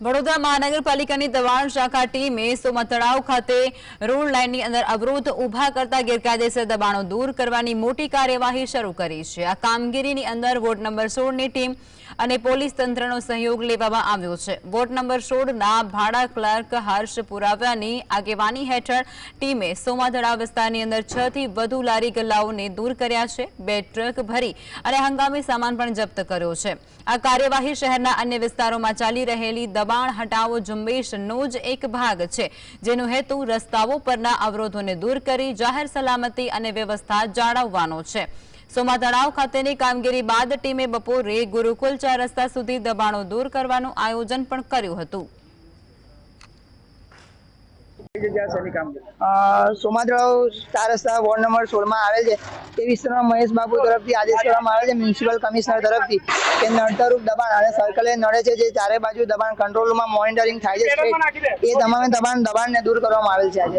વડોદરા મહાનગરપાલિકાની દબાણ શાખા ટીમે સોમા તળાવ ખાતે રોડ લાઇનની અંદર અવરોધ ઊભા કરતા ગેરકાયદેસર દબાણો દૂર કરવાની મોટી કાર્યવાહી શરૂ કરી છે. આ કામગીરીની અંદર વોર્ડ નંબર સોળની ટીમ અને પોલીસ તંત્રનો સહયોગ લેવામાં આવ્યો છે. વોર્ડ નંબર સોળના ભાડા ક્લાર્ક હર્ષ પુરાવાની આગેવાની હેઠળ ટીમે સોમાધડા વિસ્તારની અંદર છ થી વધુ લારી ગલ્લાઓને દૂર કર્યા છે. બે ટ્રક ભરી અને હંગામી સામાન પણ જપ્ત કર્યો છે. આ કાર્યવાહી શહેરના અન્ય વિસ્તારોમાં ચાલી રહેલી દબાણ હટાવો ઝુંબેશનો જ એક ભાગ છે. જેનો હેતુ રસ્તાઓ પરના અવરોધોને દૂર કરી જાહેર સલામતી અને વ્યવસ્થા જાળવવાનો છે. સોમા તળાવ ખાતેની કામગીરી બાદ ટીમે બપોરે ગુરુકુલ ચાર રસ્તા સુધી દબાણો દૂર કરવાનું આયોજન પણ કર્યું હતું. કઈ જગ્યા શેની કામગીરી? અ, સોમાતળાવ ચાર રસ્તા વોર્ડ નંબર સોળમાં આવેલ છે. તે વિસ્તારમાં મહેશ તરફથી આદેશ કરવામાં આવે છે મ્યુનિસિપલ કમિશનર તરફથી. કે નડતરરૂપ દબાણ અને સર્કલે નડે છે જે ચારે બાજુ દબાણ કંટ્રોલમાં મોનિટરિંગ થાય છે એ તમામે દબાણ દબાણને દૂર કરવામાં આવેલ છે આજે.